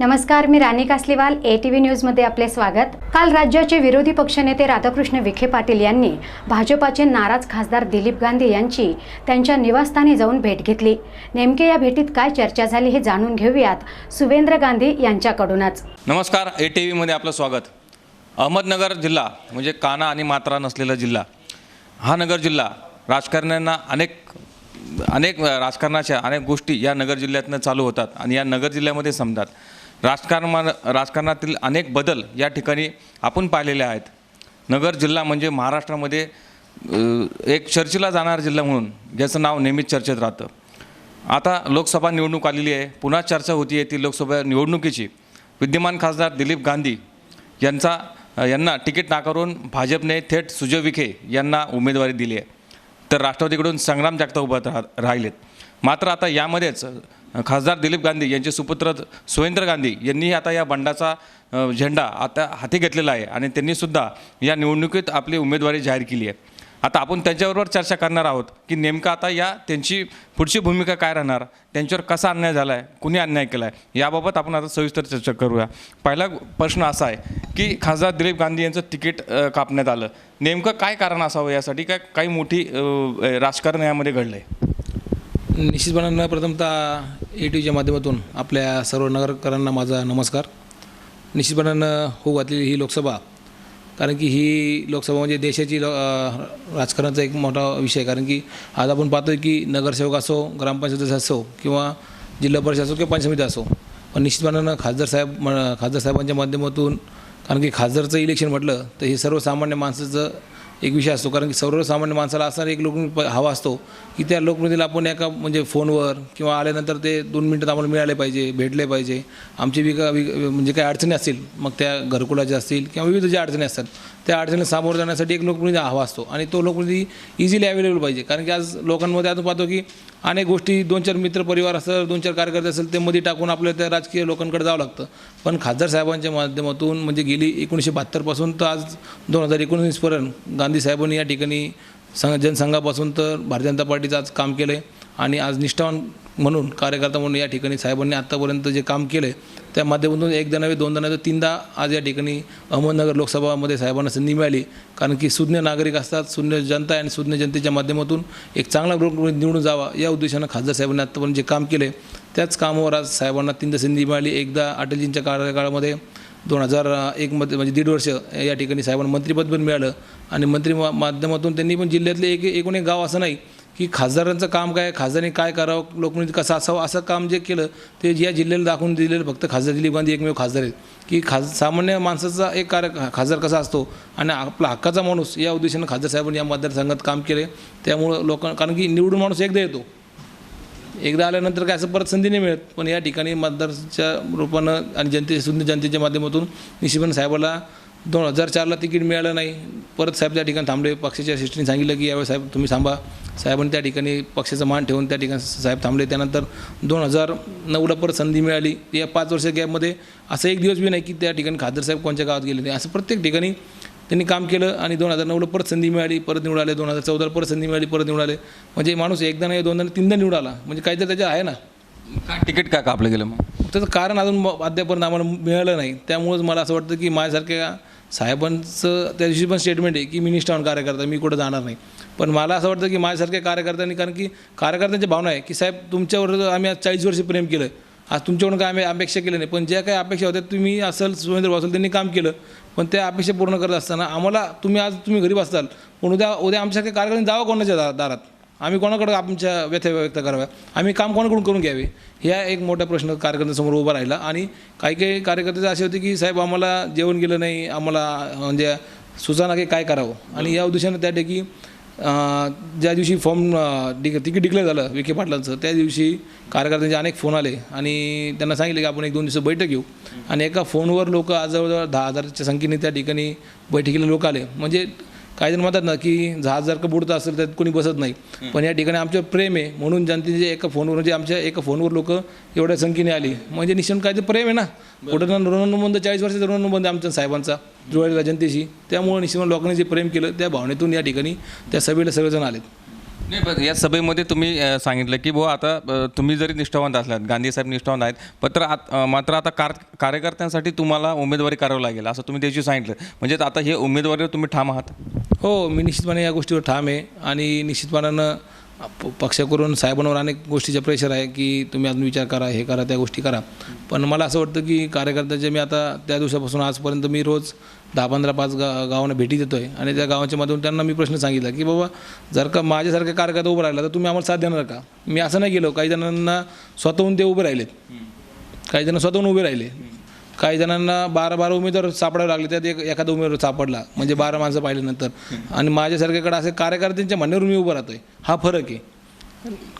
नमस्कार मी Rani Kasliwal A T V न्यूजमध्ये आपले स्वागत. काल राज्याचे विरोधी पक्षनेते राधाकृष्ण विखे पाटील यांनी भाजपाचे नाराज खासदार दिलीप गांधी यांची त्यांच्या निवासस्थानी जाऊन भेट घेतली. नेमके या भेटीत काय चर्चा झाली हे जाणून घेऊयात सुवेंद्र गांधी यांच्याकडूनच. नमस्कार ए टी व्हीमध्ये आपलं स्वागत. अहमदनगर जिल्हा म्हणजे काना आणि मात्रा नसलेला जिल्हा हा नगर जिल्हा राजकारण्यांना अनेक अनेक राजकारणाच्या अनेक गोष्टी या नगर जिल्ह्यातनं चालू होतात आणि या नगर जिल्ह्यामध्ये समजतात राजकारण राजकारणातील अनेक बदल या ठिकाणी आपण पाहिलेले आहेत. नगर जिल्हा म्हणजे महाराष्ट्रामध्ये एक चर्चेला जाणारा जिल्हा म्हणून ज्याचं नाव नेहमीच चर्चेत राहतं. आता लोकसभा निवडणूक आलेली आहे. पुन्हा चर्चा होती आहे ती लोकसभा निवडणुकीची. विद्यमान खासदार दिलीप गांधी यांचा यांना तिकीट नाकारून भाजपने थेट सुजय विखे यांना उमेदवारी दिली आहे. तर राष्ट्रवादीकडून संग्राम जागता उभं राह राहिलेत. मात्र आता यामध्येच खासदार दिलीप गांधी यांचे सुपुत्र सुरेंद्र गांधी यांनी आता या बंडाचा झेंडा आता हाती घेतलेला आहे आणि त्यांनीसुद्धा या निवडणुकीत आपली उमेदवारी जाहीर केली आहे. आता आपण त्यांच्याबरोबर चर्चा करणार आहोत की नेमकं आता या त्यांची पुढची भूमिका काय राहणार त्यांच्यावर कसा अन्याय झाला आहे कुणी अन्याय केला आहे याबाबत आपण आता सविस्तर चर्चा करूया. पहिला प्रश्न असा आहे की खासदार दिलीप गांधी यांचं तिकीट कापण्यात आलं. नेमकं काय कारण असावं यासाठी? काय काही मोठी राजकारण यामध्ये घडलं आहे निश्चितपणानं प्रथमतः ए टीच्या माध्यमातून आपल्या सर्व नगरकरांना माझा नमस्कार. निश्चितपणानं होऊ घातलेली ही लोकसभा कारण की ही लोकसभा म्हणजे देशाची लो राजकारणाचा एक मोठा विषय आहे. कारण की आज आपण पाहतो की नगरसेवक असो ग्रामपंचायत असो किंवा जिल्हा परिषद असो किंवा पंचायत असो पण निश्चितपणानं खासदार साहेब म खासदार साहेबांच्या माध्यमातून कारण की खासदारचं इलेक्शन म्हटलं तर हे सर्वसामान्य माणसाचं एक विषय असतो. कारण की सर्वसामान्य माणसाला असा एक लोक हवा असतो की त्या लोकप्रतिनिधीला आपण एका म्हणजे फोनवर किंवा आल्यानंतर ते दोन मिनटात आम्हाला मिळाले पाहिजे भेटले पाहिजे. आमची विका विक म्हणजे काही अडचणी असतील मग त्या घरकुलाच्या असतील किंवा विविध ज्या अडचणी असतात त्या अडचणी सामोरं जाण्यासाठी एक लोकप्रतिनिधी हवा असतो. आणि तो लोकप्रतिनिधी इझिली अवेलेबल पाहिजे. कारण की आज लोकांमध्ये आपण पाहतो की अनेक गोष्टी दोन चार मित्र परिवार असेल दोन चार कार्यकर्ते असेल ते मध्ये टाकून आपल्याला त्या राजकीय लोकांकडे जावं लागतं. पण खासदार साहेबांच्या माध्यमातून म्हणजे गेली एकोणीसशे बहात्तरपासून तर आज दोन हजार एकोणीसपर्यंत गांधी साहेबांनी या ठिकाणी संघ जनसंघापासून तर भारतीय जनता पार्टीचं आज काम केलं आहे आणि आज निष्ठावान म्हणून कार्यकर्ता म्हणून या ठिकाणी साहेबांनी आत्तापर्यंत जे काम केलं आहे त्या माध्यमातून एकदा नव्हे दोनदा नव्हे तर तीनदा आज या ठिकाणी अहमदनगर लोकसभामध्ये साहेबांना संधी मिळाली. कारण की सुज्ञ नागरिक असतात सुज्ञ जनता आहे आणि सुज्ञ जनतेच्या माध्यमातून एक चांगला ग्रुप निवडून जावा या उद्देशानं खासदार साहेबांनी आत्तापर्यंत जे काम केले त्याच कामावर आज साहेबांना तीनदा संधी मिळाली. एकदा अटलजींच्या कार्यकाळामध्ये दोन हजार एकमध्ये म्हणजे दीड वर्ष या ठिकाणी साहेबांना मंत्रिपद पण मिळालं. आणि मंत्री माध्यमातून त्यांनी पण जिल्ह्यातले एक एकूण एक गाव असं नाही की खासदारांचं काम काय खासदारांनी काय करावं लोकप्रतिनिधी कसं असावं असं काम जे केलं ते या जिल्ह्याला दाखवून दिलेलं फक्त खासदार दिलीप गांधी एकमेव खासदार आहेत. की खास सामान्य माणसाचा एक कार्य खासदार कसा असतो आणि आपला हक्काचा माणूस या उद्देशानं खासदार साहेबांनी या मतदारसंघात काम केले त्यामुळं लोक कारण की निवडून माणूस एकदा येतो. एकदा आल्यानंतर काय असं परत संधी नाही मिळत. पण या ठिकाणी मतदारच्या रूपानं आणि जनते सुंदर जनतेच्या माध्यमातून निशिबन साहेबाला दोन हजार चारला तिकीट मिळालं नाही. परत साहेब त्या ठिकाणी थांबले. पक्षाच्या शिष्टीने सांगितलं की यावेळी साहेब तुम्ही थांबा. साहेबांनी त्या ठिकाणी पक्षाचा मान ठेवून त्या ठिकाणी साहेब थांबले. त्यानंतर दोन हजार नऊला परत संधी मिळाली. या पाच वर्ष गॅपमध्ये असं एक दिवस बी नाही की त्या ठिकाणी खासदार साहेब कोणत्या गावात गेले नाही. असं प्रत्येक ठिकाणी त्यांनी काम केलं आणि दोन हजार नऊला परत संधी मिळाली. परत निवड आले. दोन हजार चौदाला परत संधी मिळाली. परत निवड आले. म्हणजे माणूस एकदा नाही दोनदा तीनदा निवड आला. म्हणजे काहीतरी त्याच्या आहे ना. काय तिकीट का कापलं गेलं मग? त्याचं कारण अजून अद्यापर्यंत आम्हाला मिळालं नाही. त्यामुळंच मला असं वाटतं की माझ्यासारख्या साहेबांचं त्या दिवशी पण स्टेटमेंट आहे की मी निष्ठावान कार्यकर्ता मी कुठं जाणार नाही. पण मला असं वाटतं की माझ्यासारख्या कार्यकर्त्यांनी कारण की कार्यकर्त्यांची भावना आहे की साहेब तुमच्यावर आम्ही आज चाळीस वर्ष प्रेम केलं आज तुमच्याकडून काय आम्ही अपेक्षा केली नाही. पण ज्या काही अपेक्षा होत्या तुम्ही असेल सुरेंद्र भाऊ असेल त्यांनी काम केलं. पण त्या अपेक्षा पूर्ण करत असताना आम्हाला तुम्ही आज तुम्ही घरी बसताल. पण उद्या उद्या आमच्यासारख्या कार्यकर्त्यांनी जावं कोणाच्या दारात? आम्ही कोणाकडं आमच्या व्यथा व्यक्त कराव्या? आम्ही काम कोणाकडून करून घ्यावे? ह्या एक मोठा प्रश्न कार्यकर्त्यांसमोर उभा राहिला आणि काही काही कार्यकर्ते असे होते की साहेब आम्हाला जेवण गेलं नाही. आम्हाला म्हणजे सुचना की काय करावं? आणि या उद्देशानं त्या ठिकाणी ज्या दिवशी फॉर्म डिक तिकीट डिक्लेअर झालं विखे पाटलांचं त्या दिवशी कार्यकर्त्यांचे अनेक फोन आले आणि त्यांना सांगितले की आपण एक दोन दिवस बैठक घेऊ. आणि एका फोनवर लोक आज जवळजवळ दहा हजारच्या संख्येने त्या ठिकाणी बैठकीला लोक आले. म्हणजे काही जण म्हणतात ना की जहाज जर का बुडतं असेल तर कोणी बसत नाही. पण या ठिकाणी आमचं प्रेम आहे. म्हणून जनतेचे एका फोनवर म्हणजे आमच्या एका फोनवर लोक एवढ्या संख्येने आली. म्हणजे निश्चित काय ते प्रेम आहे ना. कुठं ना ऋणानुबंध चाळीस वर्षाचा ऋणानुबंध आहे आमच्या साहेबांचा जुळलेला जनतेशी. त्यामुळे निश्चित लोकांनी जे प्रेम केलं त्या भावनेतून या ठिकाणी त्या सभेला सगळेजण आलेत. नाही पण या सभेमध्ये तुम्ही अ, सांगितलं की बुवा आता अ, तुम्ही जरी निष्ठावंत असलात गांधी साहेब निष्ठावंत आहेत पत्र आत- अ, मात्र आता कार कार्यकर्त्यांसाठी तुम्हाला उमेदवारी करावं लागेल असं तुम्ही त्याची सांगितलं. म्हणजे आता हे उमेदवारीवर तुम्ही ठाम आहात? हो मी निश्चितपणे या गोष्टीवर ठाम आहे आणि निश्चितपणानं प- पक्षाकडून साहेबांवर अनेक गोष्टीचे प्रेशर आहे की तुम्ही अजून विचार करा हे करा त्या गोष्टी करा. पण मला असं वाटतं की कार्यकर्त्याचे मी आता त्या दिवसापासून आजपर्यंत मी रोज दहा पंधरा पाच गा गावांना भेटी देतो आहे आणि त्या गावाच्या मधून त्यांना मी प्रश्न सांगितला की बाबा जर का माझ्यासारखे कार्यकर्ता उभं राहिला तर तुम्ही आम्हाला साथ देणार का? मी असं नाही गेलो काही जणांना स्वतःहून ते उभे राहिलेत. काही जण स्वतःहून उभे राहिले. काही जणांना बारा बारा उमेदवार सापडावे लागले त्यात एक एखादा उमेदवार सापडला. म्हणजे बारा माणसं पाहिल्यानंतर. आणि माझ्यासारख्याकडे असे कार्यकर्त्यांच्या म्हणण्यावर मी उभं राहतोय. हा फरक आहे.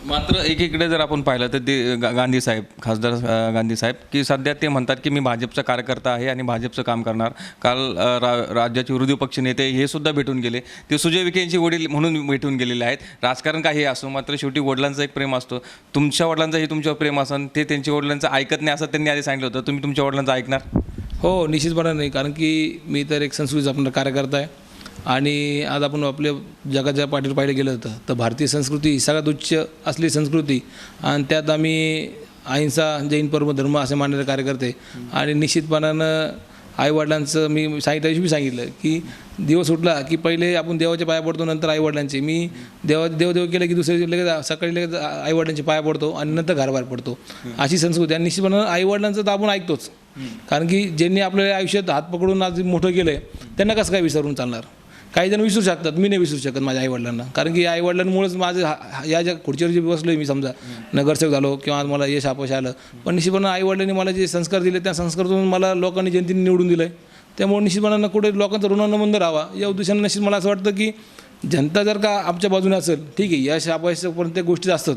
मात्र एकीकडे जर आपण पाहिलं तर ते गांधी साहेब खासदार गांधी साहेब की सध्या ते म्हणतात की मी भाजपचा कार्यकर्ता आहे आणि भाजपचं काम करणार. काल रा राज्याचे विरोधी पक्ष नेते हे सुद्धा भेटून गेले. ते सुजय विखे यांचे वडील म्हणून भेटून गेलेले आहेत. राजकारण काही असो मात्र शेवटी वडिलांचं एक प्रेम असतो. तुमच्या वडिलांचाही तुमच्यावर प्रेम असन ते त्यांच्या वडिलांचं ऐकत नाही असं त्यांनी आधी सांगितलं होतं. तुम्ही तुमच्या वडिलांचं ऐकणार? हो निश्चितपणे नाही. कारण की मी तर एक संस्कृती जपणारा कार्यकर्ता आहे. आणि आज आपण आपल्या जगाच्या पाठीवर पाहिलं गेलं होतं तर भारतीय संस्कृती ही सगळ्यात उच्च असली संस्कृती. आणि त्यात आम्ही अहिंसा जैन परम धर्म असे मानणारे कार्यकर्ते. आणि निश्चितपणानं आईवडिलांचं मी सांगितल्याविषयी मी सांगितलं की दिवस उठला की पहिले आपण देवाच्या पाया पडतो नंतर आईवडिलांचे. मी देवा देवदेव केलं की दुसऱ्या लगेच सकाळी लगेच आईवडिलांचे पाया पडतो आणि नंतर घराबाहेर पडतो. अशी संस्कृती. आणि निश्चितपणे आईवडिलांचं तर आपण ऐकतोच. कारण की ज्यांनी आपल्या आयुष्यात हात पकडून आज मोठं केलं आहे त्यांना कसं काय विसरून चालणार? काही जण विसरू शकतात. मी नाही विसरू शकत माझ्या आईवडिलांना. कारण की आईवडिलांमुळेच माझं हा- या ज्या खुर्चीवर जे बसलो मी समजा नगरसेवक झालो किंवा आज मला यश अपयश आलं. पण निश्चितपणे आईवडिलांनी मला जे संस्कार दिले त्या संस्कारातून मला लोकांनी जनतेने निवडून दिलं आहे त्यामुळे निश्चितपणानं कुठे लोकांचा ऋणानुबंध राहावा. या उद्देशाने निश्चित मला असं वाटतं की जनता जर का आमच्या बाजूने असेल ठीक आहे यश अपयश प्रत्येक गोष्टीत असतात.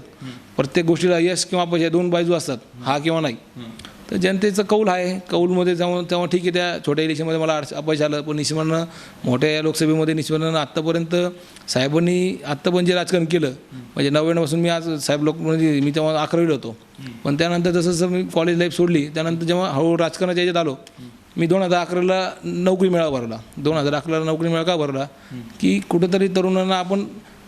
प्रत्येक गोष्टीला यश किंवा अपयश या दोन बाजू असतात हा किंवा नाही. तर जनतेचं कौल आहे. कौलमध्ये जाऊन तेव्हा ठीक आहे त्या छोट्या इलेक्शनमध्ये मला अपयश आलं. पण निश्चिमानं मोठ्या या लोकसभेमध्ये निश्चिमानं आत्तापर्यंत साहेबांनी आत्ता पण जे राजकारण केलं म्हणजे नव्याण्णवपासून मी आज साहेब लोक म्हणजे मी तेव्हा अकरावीला होतो. पण त्यानंतर जसं जसं मी कॉलेज लाईफ सोडली त्यानंतर जेव्हा हळूहळू राजकारणाच्या याच्यात आलो मी दोन हजार अकराला नोकरी मेळावा भरला दोन हजार अकराला नोकरी मिळा का भरला की कुठंतरी तरुणांना आपण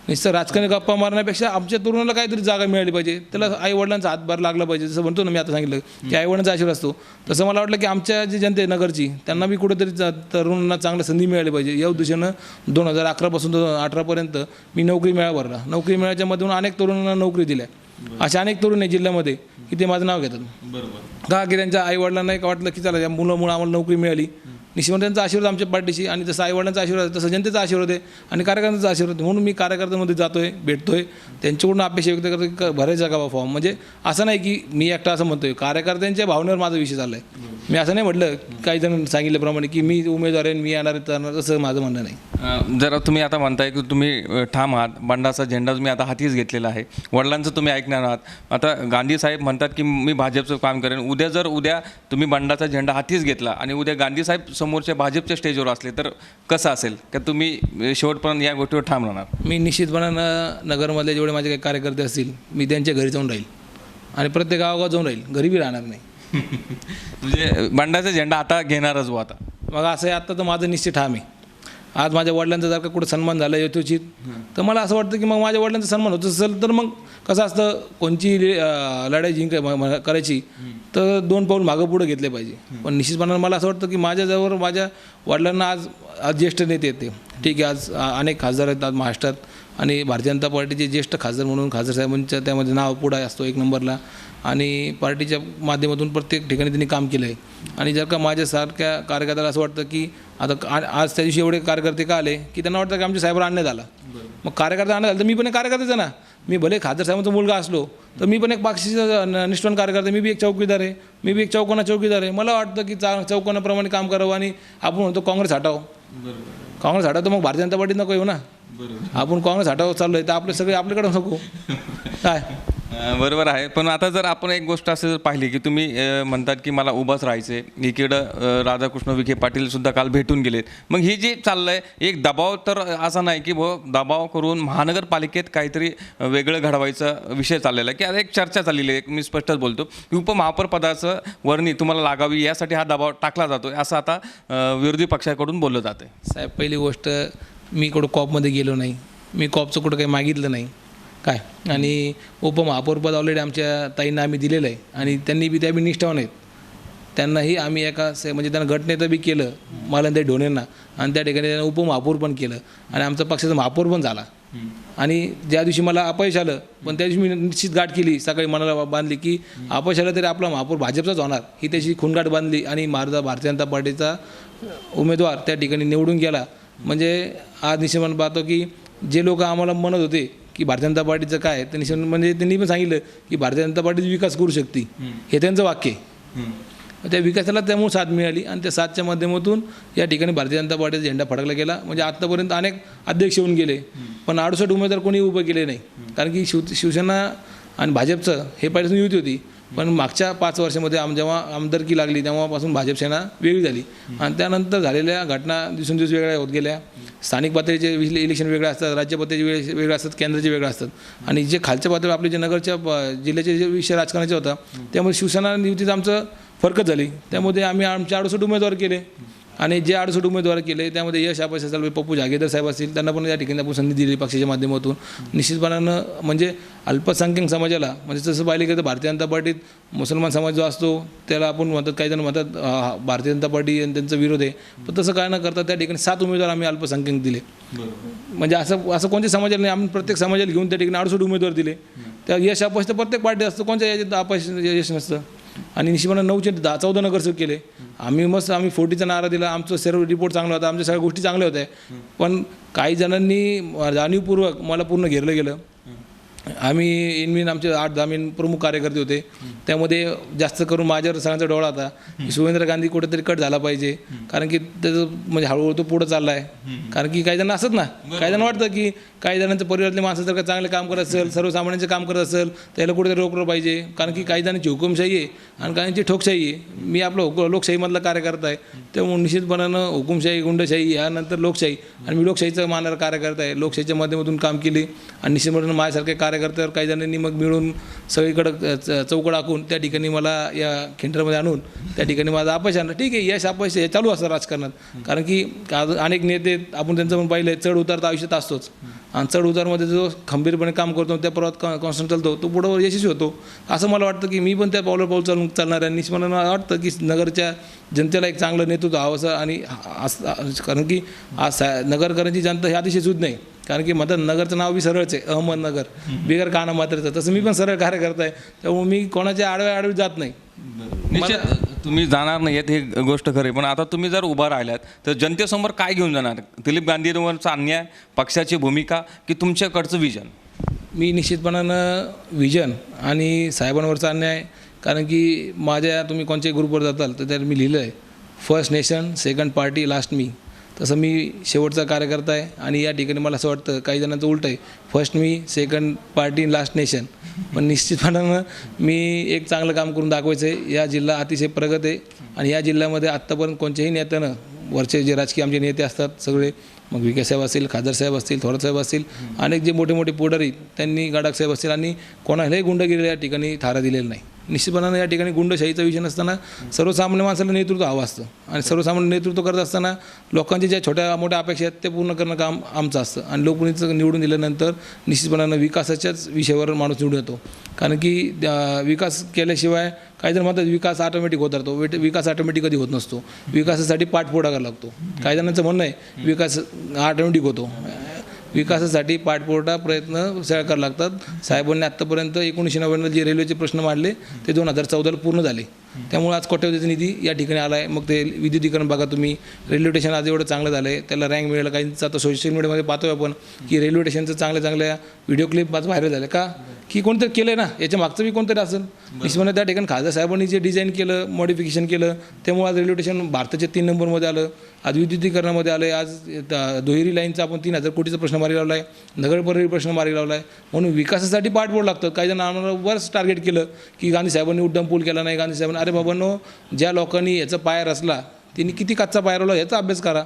नुसतं राजकारणी गप्पा मारण्यापेक्षा आमच्या तरुणाला काहीतरी जागा मिळाली पाहिजे. त्याला आईवडिलांचा हातभार लागला पाहिजे. जसं म्हणतो ना मी आता सांगितलं की आईवडिलांचा आशीर्वाद असतो. तसं मला वाटलं की आमच्या जे जनते आहे नगरची त्यांना बी कुठेतरी तरुणांना चांगली संधी मिळाली पाहिजे. या उद्देशानं दोन हजार अकरापासून दोन हजार अठरापर्यंत मी नोकरी मेळावा भरला. नोकरी मेळाच्या मधून अनेक तरुणांना नोकरी दिल्या. अशा अनेक तरुण आहे जिल्ह्यामध्ये की ते माझं नाव घेतात. बरोबर. का की त्यांच्या आईवडिलांना एक वाटलं की चला या मुलामुळे आम्हाला नोकरी मिळाली. निश्चित आशीर्वाद आमच्या पाठीशी आणि जसं आईवडिलांचा आशीर्वाद आहे, तसं जनतेचा आशीर्वाद आहे आणि कार्यकर्त्यांचा आशीर्वाद आहे. म्हणून मी कार्यकर्त्यांमध्ये भेटतो आहे त्यांच्याकडून अपेक्षा व्यक्त करतो की भरायचा का फॉर्म म्हणजे असं नाही की मी एकटा असं म्हणतोय. कार्यकर्त्यांच्या भावनेवर माझा विषय झाला आहे मी असं नाही म्हटलं काही जण सांगितल्याप्रमाणे की मी उमेदवार आहे आणि मी येणार आहे तर माझं म्हणणं नाही. जरा तुम्ही आता म्हणताय की तुम्ही ठाम आहात. बंडाचा झेंडा तुम्ही आता हातीच घेतलेला आहे. वडिलांचं तुम्ही ऐकणार आहात. आता गांधी साहेब म्हणतात की मी भाजपचं काम करेन. उद्या जर उद्या तुम्ही बंडाचा झेंडा हातीच घेतला आणि उद्या गांधी साहेब समोरच्या भाजपच्या स्टेजवर असले तर कसं असेल? का तुम्ही शेवटपर्यंत या गोष्टीवर ठाम राहणार? मी निश्चितपणानं नगरमधले जेवढे माझे काही कार्यकर्ते असतील मी त्यांच्या घरी जाऊन राहील. आणि प्रत्येक गावागाव जाऊन राहील. घरी बी राहणार नाही. म्हणजे बंडाचा झेंडा आता घेणारच आता. मग असं आहे आत्ता तर माझं निश्चित ठाम आहे. आज माझ्या वडिलांचा जर का कुठं सन्मान झाला यथोचित तर मला असं वाटतं की मग माझ्या वडिलांचा सन्मान होत असेल तर मग कसं असतं कोणची लढाई जिंक करायची तर दोन पाऊल मागं पुढं घेतले पाहिजे. पण निश्चितपणानं मला असं वाटतं की माझ्याजवळ माझ्या वडिलांना आज आज ज्येष्ठ नेते येते ठीक आहे आज अनेक खासदार आहेत आज महाराष्ट्रात. आणि भारतीय जनता पार्टीचे ज्येष्ठ खासदार म्हणून खासदार साहेबांच्या त्यामध्ये नाव पुढं असतो एक नंबरला. आणि पार्टीच्या माध्यमातून प्रत्येक ठिकाणी त्यांनी काम केलं आहे आणि जर का माझ्यासारख्या कार्यकर्त्याला असं वाटतं की आता आज त्या दिवशी एवढे कार्यकर्ते का आले की त्यांना वाटतं की आमच्या साहेबांना आणण्यात आला मग कार्यकर्ता आणण्यात आला तर मी पण एक कार्यकर्ताच ना. मी भले खासदार साहेबांचा मुलगा असलो तर मी पण एक पक्षाचा न- निष्ठावान कार्यकर्ता. मी बी एक चौकीदार आहे. मी बी एक चौकोना चौकीदार आहे. मला वाटतं की चा चौकोनाप्रमाणे काम करावं आणि आपण म्हणतो काँग्रेस हटाव. काँग्रेस हटाव तर मग भारतीय जनता पार्टीत नको येऊ ना. आपण काँग्रेस हटाव चाललो आहे तर आपले सगळे आपल्याकडे नको. काय? बरोबर आहे. पण आता जर आपण एक गोष्ट असं जर पाहिली की तुम्ही म्हणतात की मला उभाच राहायचे इकडं राधाकृष्ण विखे पाटील सुद्धा काल भेटून गेलेत. मग हे जे चाललंय एक दबाव तर असा नाही की भो दबाव करून महानगरपालिकेत काहीतरी वेगळं घडवायचा विषय चाललेला आहे. की आता एक चर्चा चाललेली आहे एक मी स्पष्टच बोलतो. की उपमहापौरपदाचं वर्णी तुम्हाला लागावी यासाठी हा दबाव टाकला जातो असं आता विरोधी पक्षाकडून बोललं जातं साहेब पहिली गोष्ट मी कुठं कॉपमध्ये गेलो नाही. मी कॉपचं कुठं काही मागितलं नाही. काय? आणि उपमहापौरपद ऑलरेडी आमच्या ताईंना आम्ही दिलेलं आहे. आणि त्यांनी बी त्या बी निष्ठावान आहेत. त्यांनाही आम्ही एका से म्हणजे त्यांना गटनेतं बी केलं मालंदे ढोणेंना. आणि त्या ठिकाणी त्यांना उपमहापौर पण केलं. आणि आमचा पक्षाचा महापौर पण झाला. आणि ज्या दिवशी मला अपयश आलं पण त्या दिवशी मी निश्चित गाठ केली. सकाळी मनाला बांधली की अपयश आलं तरी आपला महापौर भाजपचाच होणार. ही त्याची खुणगाठ बांधली आणि भारता भारतीय जनता पार्टीचा उमेदवार त्या ठिकाणी निवडून गेला. म्हणजे आज निश्चितपणे पाहतो की जे लोक आम्हाला म्हणत होते की भारतीय जनता पार्टीचं काय निश्चित म्हणजे त्यांनी पण सांगितलं की भारतीय जनता पार्टी विकास करू शकते. हे त्यांचं वाक्य आहे. त्या विकासाला त्यामुळे साथ मिळाली आणि त्या साथच्या माध्यमातून या ठिकाणी भारतीय जनता पार्टीचा झेंडा फडकला गेला. म्हणजे आत्तापर्यंत अनेक अध्यक्ष होऊन गेले पण अडुसष्ट उमेदवार कोणी उभं केले नाही. कारण की शिव शिवसेना आणि भाजपचं हे पहिल्यापासून युती होती. पण मागच्या पाच वर्षामध्ये आम जेव्हा आमदारकी लागली तेव्हापासून भाजप सेना वेगळी झाली. आणि त्यानंतर झालेल्या घटना दिवसेंदिवस वेगळ्या होत गेल्या. स्थानिक पातळीचे इलेक्शन वेगळे असतात राज्य पातळीचे वेगळे असतात केंद्राचे वेगळं असतात. आणि जे खालच्या पातळीवर आपले जे नगरच्या जिल्ह्याचे जे विषय राजकारणाचे होता त्यामुळे शिवसेना आणि युतीचं आमचं फरकच झाली. त्यामध्ये आम्ही आमचे अडुसष्ट उमेदवार केले. आणि जे अडुसष्ट उमेदवार केले त्यामध्ये यश अपयश असेल पप्पू जागेदर साहेब असतील त्यांना पण या ठिकाणी आपण संधी दिली पक्षाच्या माध्यमातून. निश्चितपणानं म्हणजे अल्पसंख्याक समाजाला म्हणजे जसं पाहिलं गेलं तर भारतीय जनता पार्टीत मुसलमान समाज जो असतो त्याला आपण म्हणतात काही जण म्हणतात भारतीय जनता पार्टी आणि त्यांचा विरोध आहे. पण तसं काय न करता त्या ठिकाणी सात उमेदवार आम्ही अल्पसंख्याक दिले. म्हणजे असं असं कोणत्या समाजाला नाही आम्ही प्रत्येक समाजाला घेऊन त्या ठिकाणी अडुसष्ट उमेदवार दिले. त्या यश अपयश तर प्रत्येक पार्टी असतं कोणत्या याच्यात अपयश यश नसतं? आणि निश्चितपणे नऊचे दहा चौदा नगरसेवक केले. आम्ही मस्त आम्ही फोर्टीचा नारा दिला. आमचं सर्व रिपोर्ट चांगला होता. आमच्या सगळ्या गोष्टी चांगल्या होत्या. पण काही जणांनी जाणीवपूर्वक मला पूर्ण घेरलं गेलं. आम्ही इनमीन आमचे आठ दहा मीन प्रमुख कार्यकर्ते होते. त्यामध्ये जास्त करून माझ्यावर सगळ्यांचा डोळा होता. की सुरेंद्र गांधी कुठेतरी कट झाला पाहिजे. कारण की त्याचं म्हणजे हळूहळू तो पुढं चालला आहे कारण की काही जण असत ना. काही जण वाटतं की काही जणांचं परिवारातले माणसं जर का चांगले काम करत असेल सर्वसामान्यांचे काम करत असेल त्याला कुठेतरी रोखलं पाहिजे. कारण की काही जणांची हुकुमशाही आहे आणि काहींची ठोकशाही आहे. मी आपलं हुक लोकशाहीमधला कार्यकर्ता आहे. त्यामुळे निश्चितपणानं हुकुमशाही गुंडशाही यानंतर लोकशाही. आणि मी लोकशाहीचा मानणारा कार्यकर्ता आहे. लोकशाहीच्या माध्यमातून काम केले. आणि निश्चितपणानं कार्य कार्यकर्त्यावर काही जणांनी मग मिळून सगळीकडं च- चौकड आखून त्या ठिकाणी मला या खिंडरमध्ये आणून त्या ठिकाणी माझा अपयश आणलं. ठीक आहे यश अपयश हे चालू असतं राजकारणात. कारण की आज अनेक नेते आपण त्यांचं पण पाहिलं चढ उतार तर आयुष्यात असतोच. आणि चढ उतारमध्ये जो खंबीरपणे काम करतो त्या पर्वात कॉन्स्टंट चालतो तो पुढं यशस्वी होतो. असं मला वाटतं की मी पण त्या पावलं पाऊल चालून चालणार आहे मला वाटतं की नगरच्या जनतेला एक चांगलं नेतृत्व हवं असं आणि कारण की आज नगरकरांची जनता हे अतिशय सुद नाही. कारण की म्हणतात नगरचं नाव बी सरळच आहे अहमदनगर बिगर काना मात्रचं. तसं मी पण सरळ कार्य करताय. त्यामुळे मी कोणाच्या आडव्या आडवी जात नाही. निश्चित तुम्ही जाणार नाही आहेत ही गोष्ट खरी पण आता तुम्ही जर उभा राहिल्यात तर जनतेसमोर काय घेऊन जाणार? दिलीप गांधींवरचा अन्याय पक्षाची भूमिका की तुमच्याकडचं विजन मी निश्चितपणानं विजन आणि साहेबांवरचा अन्याय कारण की माझ्या तुम्ही कोणत्याही ग्रुपवर जाताल तर त्यात मी लिहिलं आहे first nation second party last मी तसं मी शेवटचा कार्यकर्ता आहे आणि या ठिकाणी मला असं वाटतं काही जणांचं उलट आहे. फर्स्ट मी सेकंड पार्टी लास्ट नेशन पण निश्चितपणानं मी एक चांगलं काम करून दाखवायचं आहे. या जिल्हा अतिशय प्रगत आहे आणि या जिल्ह्यामध्ये आत्तापर्यंत कोणत्याही नेत्यानं वरचे जे राजकीय आमचे नेते असतात सगळे मग विके साहेब असतील खादर साहेब असतील थोरात साहेब असतील अनेक जे मोठे मोठे पुढारी त्यांनी गाडक साहेब असतील आणि कोणालाही गुंडगिरीला या ठिकाणी थारा दिलेला नाही. निश्चितपणानं या ठिकाणी गुंडशाहीचा विषय नसताना सर्वसामान्य माणसाला नेतृत्व हवं असतं. आणि सर्वसामान्य नेतृत्व करत असताना लोकांच्या ज्या छोट्या मोठ्या अपेक्षा आहेत ते पूर्ण करणं काम आमचं असतं. आणि लोकप्रतिनिधीचं निवडून दिल्यानंतर निश्चितपणानं विकासाच्याच विषयावर माणूस निवडून येतो. कारण की विकास केल्याशिवाय काही जण म्हणतात विकास ऑटोमॅटिक होत राहतो. वेट- विकास ऑटोमॅटिक कधी होत नसतो. विकासासाठी पाठपुढा करावा लागतो. काही जणांचं म्हणणं आहे विकास ऑटोमॅटिक होतो. विकासासाठी पाठपुरटा प्रयत्न सगळ्या करावे लागतात. साहेबांनी आत्तापर्यंत एकोणीसशे नव्याण्णव जे रेल्वेचे प्रश्न मांडले ते दोन हजार चौदाला पूर्ण झाले. त्यामुळे आज कोट्यवधीचा निधी या ठिकाणी आला आहे मग ते विद्युतीकरण बघा तुम्ही. रेल्वे स्टेशन आज एवढं चांगलं झालं आहे त्याला रँक मिळालं. काहींचं आता सोशल मीडियामध्ये पाहतोय आपण की रेल्वे स्टेशनचं चांगल्या चांगल्या व्हिडिओ क्लिप आज व्हायरल झाले. का? की कोणतरी केलं आहे ना. याच्या मागचं बी कोणतरी असेल. निश्चितपणे त्या ठिकाणी खासदार साहेबांनी जे डिझाईन केलं मॉडिफिकेशन केलं त्यामुळे आज रेल्वे स्टेशन भारताच्या तीन नंबरमध्ये आलं. आज विद्युतीकरणामध्ये आलं आहे आज दुहेरी लाईनचा आपण तीन हजार कोटीचा प्रश्न मार्गी लावला आहे नगरपरिवहन प्रश्न मार्गी लावला आहे म्हणून विकासासाठी पाठबोड लागतं. काही जण आम्हाला वरच टार्गेट केलं की गांधी साहेबांनी उड्डाण पूल केला नाही. गांधी साहेबांनी अरे बाबांनो ज्या लोकांनी याचा पाय रचला त्यांनी किती कच्चा पाय रचला याचा अभ्यास करा.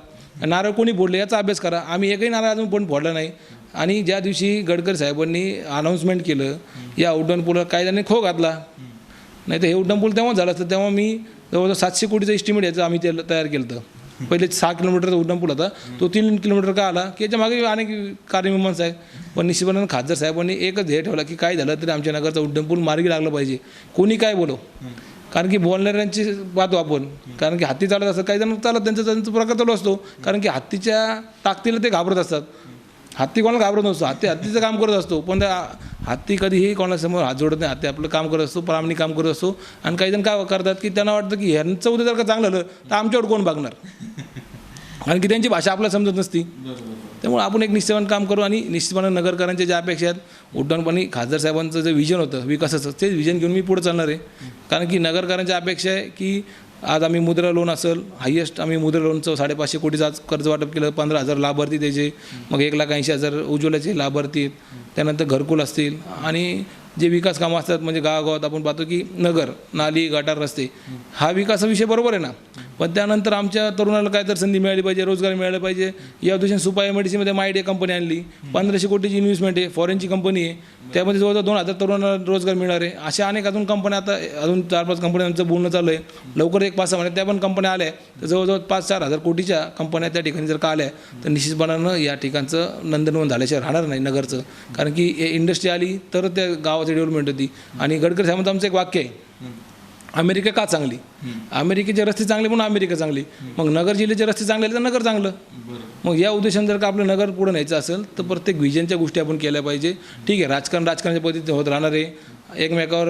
नारळ कोणी फोडले याचा अभ्यास करा. आम्ही एकही नारळ अजून पण फोडला नाही. आणि ज्या दिवशी गडकरी साहेबांनी अनाऊन्समेंट केलं या उड्डाण पुलावर कायद्याने खो घातला. नाही तर हे उड्डाण पूल तेव्हा झालं असतं तेव्हा मी जवळजवळ सातशे कोटीचं इस्टिमेट याचं आम्ही त्याला तयार केलं होतं. पहिले सहा किलोमीटरचा उड्डाणपूल होता. तो तीन किलोमीटर का आला? की याच्या मागे अनेक कार्यमीमांसा आहे पण निश्चितपणानं खासदार साहेबांनी एकच ध्येय ठेवला की काय झालं तरी आमच्या नगरचा उड्डाणपूल मार्गी लागलं पाहिजे. कोणी काय बोलो कारण की बोलणाऱ्यांची पाहतो आपण कारण की हत्ती चालत असतात काही जण चालत त्यांचा त्यांचा प्रकार चालू असतो. कारण की हत्तीच्या ताकदीला ते घाबरत असतात. हत्ती कोणाला घाबरत नसतो. हत्ती हत्तीचं काम करत असतो. पण त्या हत्ती कधीही कोणासमोर हात जोडत नाही. हत्ती आपलं काम करत असतो प्रामाणिक काम करत असतो. आणि काही जण काय करतात की त्यांना वाटतं की ह्यांचं उद्या जर का चांगलं झालं तर आमच्यावर कोण बघणार? कारण की त्यांची भाषा आपल्याला समजत नसती. त्यामुळे आपण एक निश्चितपणे काम करू आणि निश्चितपणे नगरकरांच्या ज्या अपेक्षा आहेत उड्डाणपणी खासदार साहेबांचं जे विजन होतं विकासाचं तेच विजन घेऊन मी पुढे चालणार आहे. कारण की नगरकरांच्या अपेक्षा आहे की आज आम्ही मुद्रा लोन असेल हायेस्ट आम्ही मुद्रा लोनचं साडेपाचशे कोटीचं आज कर्ज वाटप केलं पंधरा हजार लाभार्थी त्याचे मग एक लाख ऐंशी हजार उज्ज्वलाचे लाभार्थी आहेत. त्यानंतर घरकुल असतील आणि जे विकास कामं असतात म्हणजे गावागावात आपण पाहतो की नगर नाली गटार रस्ते हा विकासा विषय बरोबर आहे ना. पण त्यानंतर आमच्या तरुणाला काय तर संधी मिळाली पाहिजे रोजगार मिळाला पाहिजे. या दिवशी सुपा एममध्ये मायडे कंपनी आणली. पंधराशे कोटीची इन्व्हेस्टमेंट आहे फॉरेनची कंपनी आहे. त्यामध्ये जवळजवळ दोन हजार तरुणांना रोजगार मिळणार आहे. अशा अनेक अजून कंपन्या आता अजून चार पाच कंपन्यांचं बोलणं चालू आहे. लवकर एक पाच सहा महिन्यात त्या पण कंपन्या आल्या तर जवळजवळ पाच चार हजार कोटीच्या कंपन्या त्या ठिकाणी जर का आल्या तर निश्चितपणानं या ठिकाणचं नंदनवन झाल्याशिवाय राहणार नाही नगरचं. कारण की इंडस्ट्री आली तर त्या गावात गावाची डेव्हलपमेंट होती. आणि गडकरी साहेबांचं आमचं एक वाक्य आहे. अमेरिका का चांगली? अमेरिकेचे रस्ते चांगले म्हणून अमेरिका चांगली. मग नगर जिल्ह्याचे रस्ते चांगले तर नगर चांगलं. मग या उद्देशाने जर का आपलं नगर पुढं न्यायचं असेल तर प्रत्येक विजनच्या गोष्टी आपण केल्या पाहिजे. ठीक आहे राजकारण राजकारणाच्या पद्धतीने होत राहणार आहे. एकमेकावर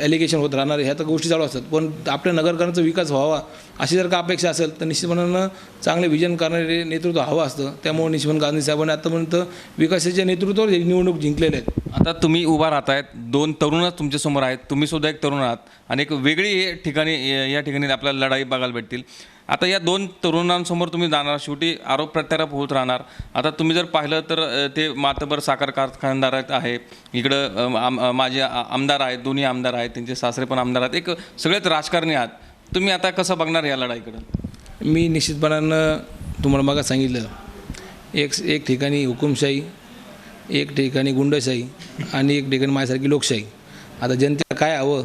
ॲलिगेशन होत राहणार ह्या तर गोष्टी चालू असतात. पण आपल्या नगरकरांचा विकास व्हावा अशी जर का अपेक्षा असेल तर निश्चितपणानं चांगले विजन करणारे नेतृत्व हवं असतं. त्यामुळे निश्चितपणे गांधी साहेबांनी आतापर्यंत विकासाच्या नेतृत्वावर निवडणूक जिंकलेले आहेत. आता तुम्ही उभा राहतायत. दोन तरुणच तुमच्यासमोर आहेत. तुम्ही सुद्धा एक तरुण आहात. आणि एक वेगळी ठिकाणी या ठिकाणी आपल्याला लढाई बघायला भेटतील. आता या दोन तरुणांसमोर तुम्ही जाणार शेवटी आरोप प्रत्यारोप होत राहणार. आता तुम्ही जर पाहिलं तर ते मातबर साखर कारखानदार आहेत आहे. इकडं आम- माझे आमदार आहेत दोन्ही आमदार आहेत त्यांचे सासरे पण आमदार आहेत. एक सगळेच राजकारणी आहात. तुम्ही आता कसं बघणार या लढाईकडं? मी निश्चितपणानं तुम्हाला मग सांगितलं. एक एक ठिकाणी हुकुमशाही एक ठिकाणी गुंडशाही आणि एक ठिकाणी माझ्यासारखी लोकशाही. आता जनतेला काय हवं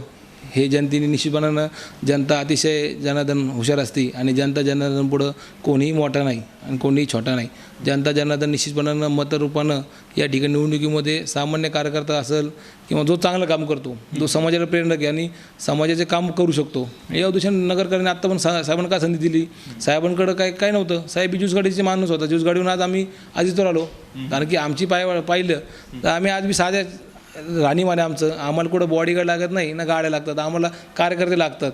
हे जनतेने निश्चितपणानं जनता अतिशय जनार्दन हुशार असते आणि जनता जनार्दन पुढं कोणीही मोठा नाही आणि कोणीही छोटा नाही. जनता जनार्दन निश्चितपणानं मतरूपानं या ठिकाणी निवडणुकीमध्ये सामान्य कार्यकर्ता असेल किंवा जो चांगलं काम करतो जो समाजाला प्रेरणा घ्या आणि समाजाचे काम करू शकतो. या उद्देशाने नगरकरांनी आत्ता पण सा साहेबांना का संधी दिली? साहेबांकडं काय काय नव्हतं? साहेब ज्यूस गाडीचे माणूस होता. ज्यूस गाडीहून आज आम्ही आधीच आलो. कारण की आमची पाय पाहिलं तर आम्ही आज बी साध्या राहणीमान आहे आमचं आम्हाला कुठं बॉडीगार्ड लागत नाही ना गाड्या लागतात आम्हाला कार्यकर्ते लागतात.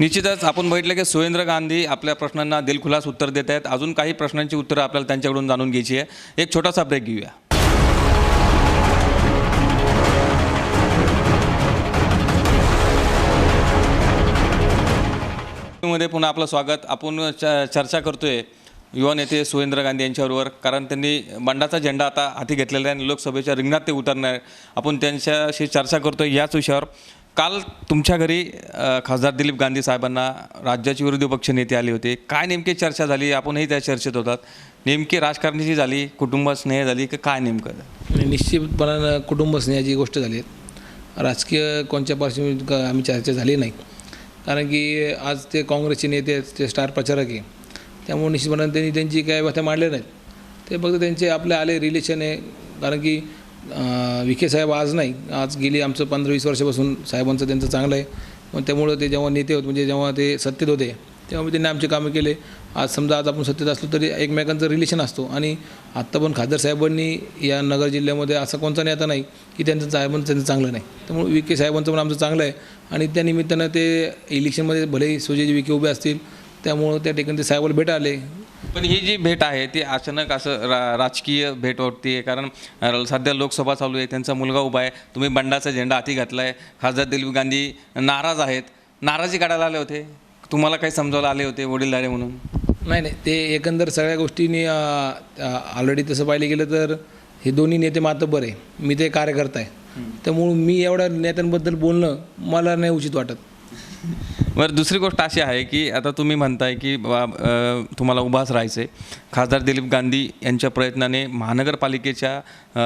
निश्चितच आपण बघितलं की सुरेंद्र गांधी आपल्या प्रश्नांना दिलखुलास उत्तर देत आहेत. अजून काही प्रश्नांची उत्तरं आपल्याला त्यांच्याकडून जाणून घ्यायची आहे. एक छोटासा ब्रेक घेऊया. मध्ये पुन्हा आपलं स्वागत. आपण चर्चा करतोय युवा नेते सुरेंद्र गांधी यांच्याबरोबर कारण त्यांनी बंडाचा झेंडा आता हाती घेतलेला आहे आणि लोकसभेच्या रिंगणात ते उतरणार आपण त्यांच्याशी चर्चा करतो याच विषयावर. काल तुमच्या घरी खासदार दिलीप गांधी साहेबांना राज्याचे विरोधी पक्ष नेते आले होते. काय नेमकी चर्चा झाली? आपणही त्या चर्चेत होतात. नेमकी राजकारणाची झाली कुटुंब स्नेह झाली की काय नेमकं? निश्चितपणानं कुटुंब स्नेहाची गोष्ट झाली. आहे राजकीय कोणत्या पार्श्वभूमी आम्ही चर्चा झाली नाही. कारण की आज ते काँग्रेसचे नेते ते स्टार प्रचारक आहे. त्यामुळे निश्चितपणाने त्यांनी त्यांची काय व्यथा मांडल्या नाहीत. ते फक्त त्यांचे आपले आले रिलेशन आहे. कारण की विखे साहेब आज नाही. आज गेली आमचं पंधरा वीस वर्षापासून साहेबांचं त्यांचं चांगलं आहे. पण त्यामुळं ते जेव्हा नेते होते म्हणजे जेव्हा ते सत्तेत होते तेव्हा मी त्यांनी आमचे कामं केले. आज समजा आज आपण सत्तेत असलो तरी एकमेकांचं रिलेशन असतो. आणि आत्ता पण खासदार साहेबांनी या नगर जिल्ह्यामध्ये असा कोणता नेता नाही की त्यांचं साहेबांचं त्यांचं चांगलं नाही. त्यामुळे विखे साहेबांचं पण आमचं चांगलं आहे. आणि त्या निमित्तानं ते इलेक्शनमध्ये भलेही सुजयजी विखे उभे असतील त्यामुळं त्या ठिकाणी ते साहेबाला भेट आले. पण ही जी भेट आहे ती अचानक असं रा राजकीय भेट वाटते कारण अ, सध्या लोकसभा चालू आहे त्यांचा मुलगा उभा आहे. तुम्ही बंडाचा झेंडा हाती घातला आहे खासदार दिलीप गांधी नाराज आहेत. नाराजी काढायला आले होते. तुम्हाला काही समजावला आले होते वडीलधारे म्हणून? नाही नाही. ते एकंदर सगळ्या गोष्टींनी ऑलरेडी तसं पाहिलं गेलं तर हे दोन्ही नेते मातब्बर आहे मी ते कार्यकर्ता आहे. त्यामुळं मी एवढ्या नेत्यांबद्दल बोलणं मला नाही उचित वाटत. बरं दुसरी गोष्ट अशी आहे की आता तुम्ही म्हणताय की बा तुम्हाला उभाच राहायचं आहे खासदार दिलीप गांधी यांच्या प्रयत्नाने महानगरपालिकेच्या अ,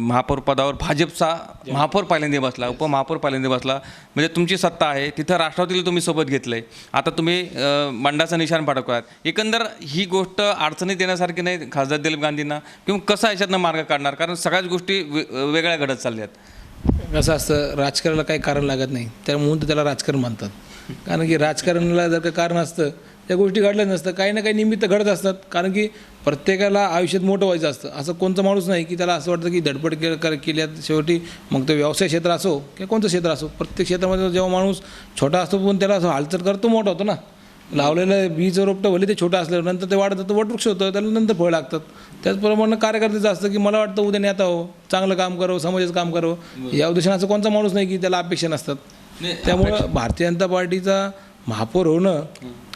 महापौर पदावर भाजपचा महापौर पहिल्यांदा बसला उपमहापौर पहिल्यांदा बसला. म्हणजे तुमची सत्ता आहे तिथं राष्ट्रवादीला तुम्ही सोबत घेतलं आहे आता तुम्ही अ, बंडाचं निशाण पाठवत एकंदर ही गोष्ट अडचणीत येण्यासारखी नाही खासदार दिलीप गांधींना किंवा कसा याच्यातनं मार्ग काढणार? कारण सगळ्याच गोष्टी वे- वेगळ्या घडत चालल्या आहेत कसं असतं राजकारणाला काही कारण लागत नाही. त्या म्हणून तर त्याला राजकारण म्हणतात. कारण की राजकारणाला जर का कारण असतं त्या गोष्टी घडल्याच नसतं काही ना काही निमित्त घडत असतात. कारण की प्रत्येकाला आयुष्यात मोठं व्हायचं असतं. असं कोणतं माणूस नाही की त्याला असं वाटतं की धडपड के केल्या केल्यात शेवटी मग तो व्यवसाय क्षेत्र असो किंवा कोणतं क्षेत्र असो प्रत्येक क्षेत्रामध्ये जेव्हा माणूस छोटा असतो पण त्याला असं हालचाल करतो मोठा होतो ना. लावलेलं बीज रोपटं भले ते छोटं असलं नंतर ते वाढतं तर वटवृक्ष होतं त्याला नंतर फळ लागतात. त्याचप्रमाणे कार्यकर्त्याचं असतं की मला वाटतं उद्या नेता हो चांगलं काम करावं समाजाचं काम करावं. या उद्देशाने असं कोणता माणूस नाही की त्याला अपेक्षा नसतात. त्यामुळं भारतीय जनता पार्टीचा महापौर होणं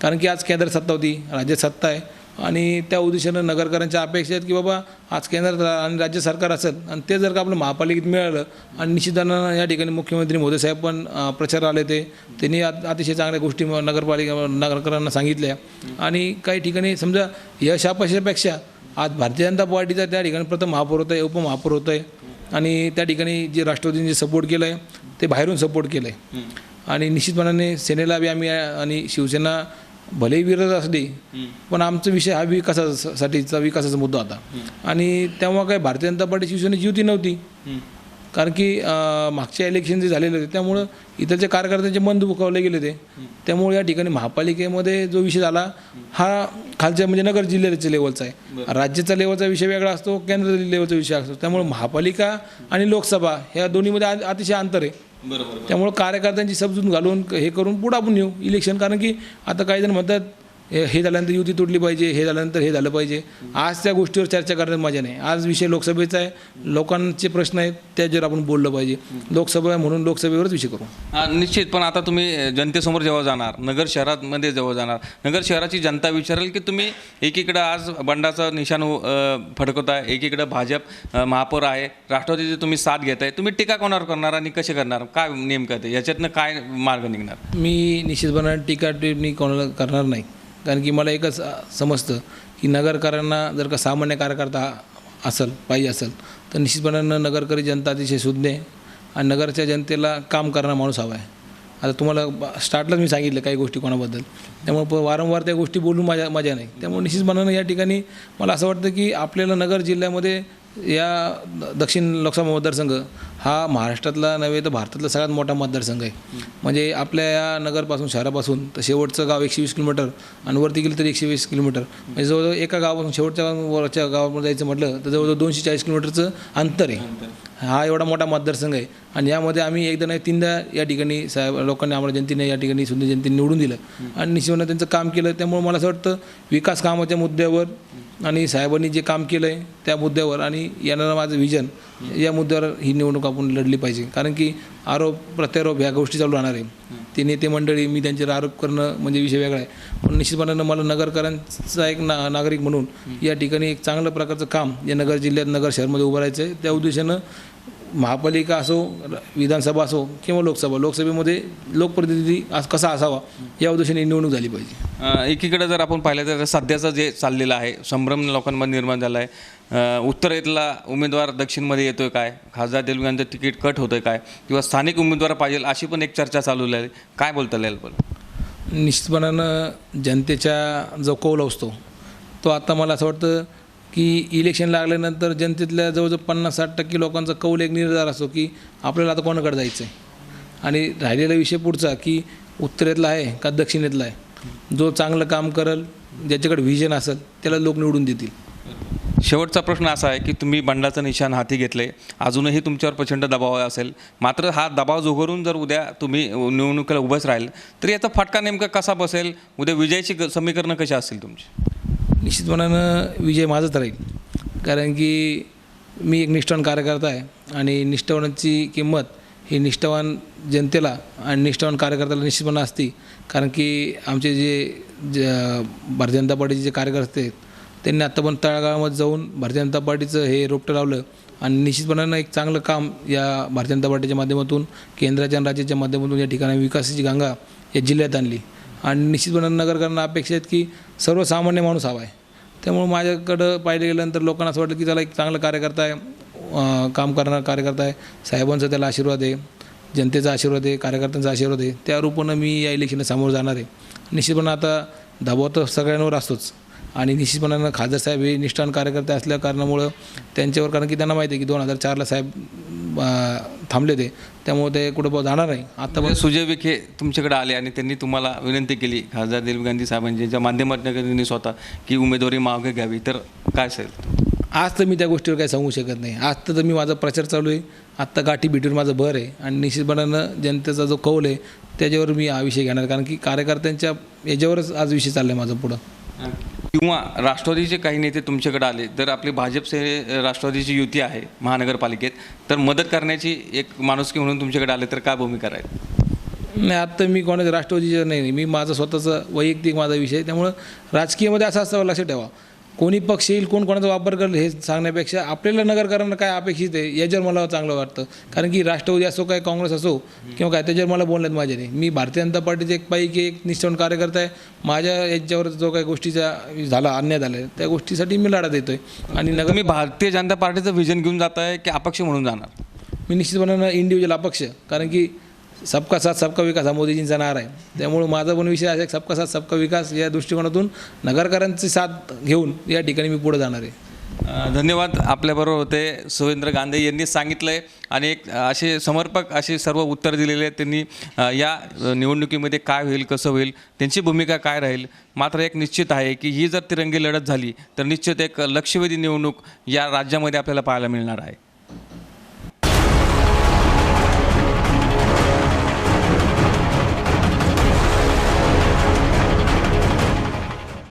कारण की आज केंद्र सत्ता होती राज्यात सत्ता आहे. आणि त्या उद्देशानं नगरकरांच्या अपेक्षा आहेत की बाबा आज केंद्र आणि राज्य सरकार असेल आणि ते जर का आपलं महापालिकेत मिळालं आणि निश्चितानं या ठिकाणी मुख्यमंत्री मोदी साहेब पण प्रचार आले ते त्यांनी अत- अतिशय चांगल्या गोष्टी नगरपालिका नगरकरांना सांगितल्या. आणि काही ठिकाणी समजा यश अपयशापेक्षा आज भारतीय जनता पार्टीचा त्या ठिकाणी प्रथम महापौर होत आहे उपमहापौर होत आहे आणि त्या ठिकाणी जे राष्ट्रवादीने सपोर्ट केलं आहे ते बाहेरून सपोर्ट केलं आहे आणि निश्चितपणाने सेनेला बी आम्ही आणि शिवसेना भलेही विरोध असली पण आमचा विषय हा विकासासाठीचा विकासाचा मुद्दा होता. आणि तेव्हा काय भारतीय जनता पार्टी शिवसेनेची युती नव्हती. कारण की मागच्या इलेक्शन जे झालेले होते त्यामुळं इथलच्या कार्यकर्त्यांचे मन दुखावले गेले ते त्यामुळे या ठिकाणी महापालिकेमध्ये जो विषय झाला हा खालच्या म्हणजे नगर जिल्ह्याच्या लेवलचा आहे. राज्याचा लेवलचा विषय वेगळा असतो केंद्र लेवलचा विषय असतो. त्यामुळे महापालिका आणि लोकसभा ह्या दोन्हीमध्ये अतिशय अंतर आहे. बरोबर त्यामुळं कार्यकर्त्यांची समजून घालून हे करून पुढं आपण येऊ. इलेक्शन कारण की आता काही जण म्हणतात हे झाल्यानंतर युती तुटली पाहिजे हे झाल्यानंतर हे झालं पाहिजे. आज त्या गोष्टीवर चर्चा करण्यात मजा नाही. आज विषय लोकसभेचा आहे. लोकांचे प्रश्न आहेत त्याच्यावर आपण बोललं पाहिजे. लोकसभा आहे म्हणून लोकसभेवरच विषय करू. निश्चित. पण आता तुम्ही जनतेसमोर जेव्हा जाणार नगर शहरामध्ये जेव्हा जाणार नगर शहराची जनता विचारेल की तुम्ही एकीकडं आज बंडाचं निशाण फडकवताय एकीकडं भाजप महापौर आहे राष्ट्रवादीची तुम्ही साथ घेताय. तुम्ही टीका कोणावर करणार आणि कसे करणार? काय नेमकं ते? याच्यातनं काय मार्ग निघणार? मी निश्चितपणे टीका टिप्पणी कोणाला करणार नाही. कारण की मला एकच समजतं की नगरकरांना जर का सामान्य कार्यकर्ता असेल पाहिजे असेल तर निश्चितपणानं नगरकरी जनता अतिशय सुज्ञ आहे आणि नगरच्या जनतेला काम करणारा माणूस हवा आहे. आता तुम्हाला स्टार्टलाच मी सांगितलं काही गोष्टी कोणाबद्दल. त्यामुळे प- वारंवार त्या गोष्टी बोलून माझ्या मजा नाही. त्यामुळे निश्चितपणानं या ठिकाणी मला असं वाटतं की आपल्याला नगर जिल्ह्यामध्ये या दक्षिण लोकसभा मतदारसंघ हा महाराष्ट्रातला नव्हे तर भारतातला सगळ्यात मोठा मतदारसंघ आहे. म्हणजे आपल्या या नगरपासून शहरापासून तर शेवटचं गाव एकशे वीस किलोमीटर आणि वरती गेलं तर एकशे वीस किलोमीटर. म्हणजे जवळजवळ एका गावापासून शेवटच्या वरच्या गावामध्ये जायचं म्हटलं तर जवळजवळ दोनशे चाळीस किलोमीटरचं अंतर आहे. हा एवढा मोठा मतदारसंघ आहे. आणि यामध्ये आम्ही एकदा नाही तीनदा या ठिकाणी साहेब लोकांनी आम्हाला जनतेने या ठिकाणी सुंदर जनतेने निवडून दिलं. आणि निश्चितपणे त्यांचं काम केलं. त्यामुळे मला असं वाटतं विकास कामाच्या मुद्द्यावर आणि साहेबांनी जे काम केलं आहे त्या मुद्द्यावर आणि येणारं माझं विजन या मुद्द्यावर ही निवडणूक आपण लढली पाहिजे. कारण की आरोप प्रत्यारोप ह्या गोष्टी चालू राहणार आहे. ते नेते मंडळी मी त्यांच्यावर आरोप करणं म्हणजे विषय वेगळा आहे. पण निश्चितपणानं मला नगरकरांचा एक ना नागरिक म्हणून या ठिकाणी एक चांगलं प्रकारचं काम या नगर जिल्ह्यात नगर शहरमध्ये उभं राहायचं आहे त्या उद्देशानं महापालिका असो विधानसभा असो किंवा लोकसभा लोकसभेमध्ये लोकप्रतिनिधी आज कसा असावा या उद्देशाने निवडणूक झाली पाहिजे. एकीकडे जर आपण पाहिलं तर सध्याचं जे चाललेलं आहे संभ्रम लोकांमध्ये निर्माण झाला आहे. उत्तरेतला उमेदवार दक्षिणमध्ये येतोय काय? खासदार दिलगांचं तिकीट कट होतंय काय? किंवा स्थानिक उमेदवार पाहिजे अशी पण एक चर्चा चालू आहे काय बोलता येईल पण निश्चितपणानं जनतेच्या जो कौल असतो तो आता मला असं वाटतं की इलेक्शन लागल्यानंतर जनतेतल्या जवळजवळ पन्नास साठ टक्के लोकांचा कौल एक निर्धार असतो की आपल्याला आता कोणाकडे जायचं आहे आणि राहिलेला विषय पुढचा की उत्तरेतला आहे का दक्षिणेतला आहे? जो चांगलं काम करेल ज्याच्याकडे व्हिजन असेल त्याला लोक निवडून देतील. शेवटचा प्रश्न असा आहे की तुम्ही बंडाचं निशाण हाती घेतले अजूनही तुमच्यावर प्रचंड दबाव असेल. मात्र हा दबाव जोगरून जर उद्या तुम्ही निवडणुकीला उभंच राहील तर याचा फटका नेमका कसा बसेल? उद्या विजयाची समीकरणं कशी असतील तुमची? निश्चितपणानं विजय माझाच राहील. कारण की मी एक निष्ठावान कार्यकर्ता आहे आणि निष्ठावानाची किंमत ही निष्ठावान जनतेला आणि निष्ठावान कार्यकर्त्याला निश्चितपणे असते. कारण की आमचे जे ज भारतीय जनता पार्टीचे जे कार्यकर्ते आहेत त्यांनी आत्ता पण तळागाळामध्ये जाऊन भारतीय जनता पार्टीचं हे रोपटं लावलं आणि निश्चितपणानं एक चांगलं काम या भारतीय जनता पार्टीच्या माध्यमातून केंद्राच्या आणि राज्याच्या माध्यमातून या ठिकाणी विकासाची गंगा या जिल्ह्यात आणली. आणि निश्चितपणे नगरकरांना अपेक्षा आहेत की सर्वसामान्य माणूस हवा आहे. त्यामुळं माझ्याकडं पाहिलं गेल्यानंतर लोकांना असं वाटतं की त्याला एक चांगला कार्यकर्ता आहे काम करणारा कार्यकर्ता आहे. साहेबांचा त्याला आशीर्वाद आहे जनतेचा आशीर्वाद आहे कार्यकर्त्यांचा आशीर्वाद आहे. त्या रूपानं मी या इलेक्शनला सामोरं जाणार आहे. निश्चितपणे आता दबाव तर सगळ्यांवर असतोच. आणि निश्चितपणानं खासदार साहेब हे निष्ठान कार्यकर्ते असल्या कारणामुळं त्यांच्यावर कारण की त्यांना माहिती आहे की दोन हजार चारला साहेब थांबले ते. त्यामुळे ते कुठं जाणार नाही. आता म्हणजे सुजय विखे तुमच्याकडे आले आणि त्यांनी तुम्हाला विनंती केली खासदार दिलीप गांधी साहेबांच्या माध्यमातून त्यांनी स्वतः की उमेदवारी मागे घ्यावी तर काय असेल? आज तर मी त्या गोष्टीवर काही सांगू शकत नाही. आज तर मी माझा प्रचार चालू आहे. आत्ता गाठी भेटून माझं भर आहे. आणि निश्चितपणानं जनतेचा जो कौल आहे त्याच्यावर मी हा विषय घेणार. कारण की कार्यकर्त्यांच्या याच्यावरच आज विषय चालला आहे माझा पुढं. किंवा राष्ट्रवादीचे काही नेते तुमच्याकडे आले तर आपली भाजपचे राष्ट्रवादीची युती आहे महानगरपालिकेत तर मदत करण्याची एक माणुसकी म्हणून तुमच्याकडे आले तर काय भूमिका राहील नाही आत्ता मी कोणाच्या राष्ट्रवादीचं नाही नाही. मी माझं स्वतःचं वैयक्तिक माझा विषय त्यामुळं राजकीयमध्ये असं असतं लक्षात ठेवा कोणी पक्ष येईल कोण कोणाचा वापर करेल हे सांगण्यापेक्षा आपल्याला नगरकरांना काय अपेक्षित आहे याच्यावर मला चांगलं वाटतं. कारण की राष्ट्रवादी असो काय काँग्रेस असो किंवा काय त्याच्यावर मला बोलण्यात माझे नाही. मी भारतीय जनता पार्टीचे एक पैकी एक निष्ठावंत कार्यकर्ता आहे. माझ्या याच्यावर जो काही गोष्टीचा झाला अन्याय झाला आहे त्या गोष्टीसाठी मी लढा देतोय. आणि नगर तुम्ही भारतीय जनता पार्टीचं विजन घेऊन जात आहे की अपक्ष म्हणून जाणार? मी निश्चितपणानं इंडिव्हिज्युअल अपक्ष कारण की सबका साथ सबका विकास हा मोदीजींचा नारा आहे. त्यामुळं माझा पण विषय असा आहे सबका साथ सबका विकास या दृष्टिकोनातून नगरकरांची साथ घेऊन या ठिकाणी मी पुढे जाणार आहे. धन्यवाद. आपल्याबरोबर होते सुरेंद्र गांधी यांनी सांगितलं आहे आणि एक असे समर्पक असे सर्व उत्तर दिलेले आहेत त्यांनी. या निवडणुकीमध्ये काय होईल कसं होईल त्यांची भूमिका काय राहील? मात्र एक निश्चित आहे की ही जर तिरंगी लढत झाली तर निश्चित एक लक्षवेधी निवडणूक या राज्यामध्ये आपल्याला पाहायला मिळणार आहे.